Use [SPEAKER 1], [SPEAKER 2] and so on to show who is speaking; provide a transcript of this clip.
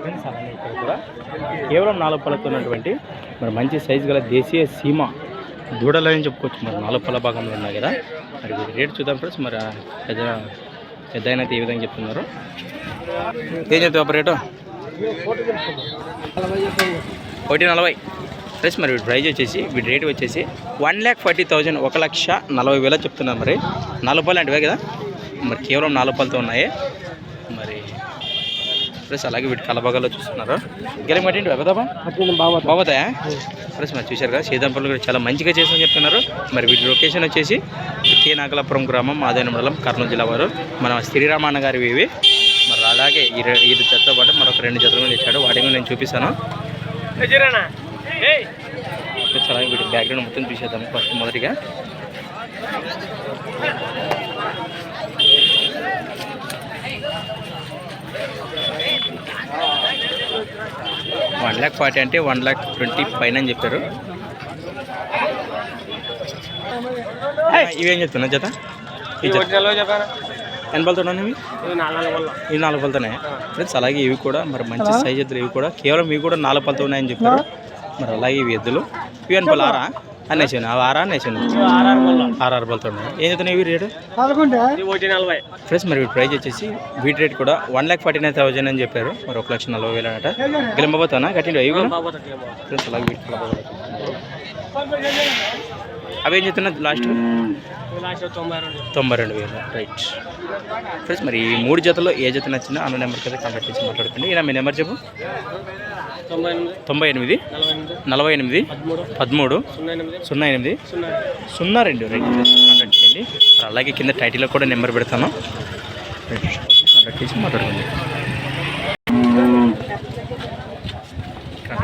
[SPEAKER 1] Friends అలానే ఇక్కడ కూడా కేవలం నాలుగు పళ్ళతో ఉన్నటువంటి మరి మంచి సైజు గల దేశీయ సీమ దూడలని చెప్పుకోవచ్చు. మరి నాలుగు పళ్ళ భాగంలో ఉన్నాయి కదా. మరి వీటి రేట్ చూద్దాం ఫ్రెండ్స్. మరి పెద్ద పెద్ద అయితే ఏ విధంగా చెప్తున్నారు? ఏం చెప్తావు రేటు? ఒకటి నలభై. ప్లస్ మరి వీటి ప్రైజ్ వచ్చేసి వీటి రేట్ వచ్చేసి వన్ ల్యాక్ ఫార్టీ థౌజండ్ ఒక లక్ష నలభై వేల చెప్తున్నారు. మరి నాలుగు పళ్ళు అంటివే కదా. మరి కేవలం నాలుగు పళ్ళతో ఉన్నాయి. మరి ప్లస్ అలాగే వీటి కలబగల్లో చూస్తున్నారు? గెలిం పట్టింటి పెద్దబా బాబోతాయా ప్లస్ మరి చూశారు కదా సీతాంపల్లి కూడా చాలా మంచిగా చేసామని చెప్తున్నారు. మరి వీటి లొకేషన్ వచ్చేసి కే నాగలాపురం గ్రామం మాదేన మండలం కర్నూలు జిల్లా వారు. మన శ్రీరామన్న గారి ఇవి. మరి అలాగే ఈ ఈ జతతో పాటు మరొక రెండు జతలు కూడా ఇచ్చాడు వాటిని కూడా నేను చూపిస్తాను. అలాగే వీటి బ్యాక్గ్రౌండ్ మొత్తం చూసేద్దాం ఫస్ట్ మొదటిగా. వన్ ల్యాక్ ఫార్టీ అంటే వన్ ల్యాక్ ట్వంటీ పైన అని చెప్పారు. ఇవేం చెప్తున్నా జత? ఎన్ని పలుతున్నాయి ఇవి ఈ నాలుగు పలుతున్నాయి ఫ్రెండ్స్ అలాగే ఇవి కూడా మరి మంచి సైజ్ ఎద్దులు ఇవి కూడా. కేవలం ఇవి కూడా నాలుగు పలుతూ ఉన్నాయని చెప్పారు. మరి అలాగే ఇవి ఎద్దులు. ఇవి అని పలు ఆరా అనేసాను అవి ఆరా అనేసాను ఆర్ఆర్ పలుతున్నాయి ఏం చెప్తున్నాయి ఇవి రేటు? ఫ్రెండ్స్ మరి వీటి ప్రైస్ వచ్చేసి వీటి రేట్ కూడా one lakh forty nine thousand అని చెప్పారు. మరి ఒక లక్ష నలభై వేలు అనట అవి కూడా ఫ్రెండ్స్ అలాగే వీటి. అవి ఏం చెప్తున్నా లాస్ట్ తొంభై రెండు వేలు. రైట్. ఫ్రెండ్స్ మరి ఈ మూడు జతలో ఏ జత నచ్చినా అన్న నెంబర్కి అయితే కాంటాక్ట్ చేసి మాట్లాడుకోండి. ఇలా మీ నెంబర్ చెప్పు. తొంభై ఎనిమిది. నలభై ఎనిమిది. పదమూడు. సున్నా ఎనిమిది. సున్నా రెండు. రైట్. కాంటాక్ట్ చేయండి. అలాగే కింద టైటిల్లో కూడా నెంబర్ పెడతాను. రైట్. కాంటాక్ట్ చేసి మాట్లాడుకోండి. చేయండి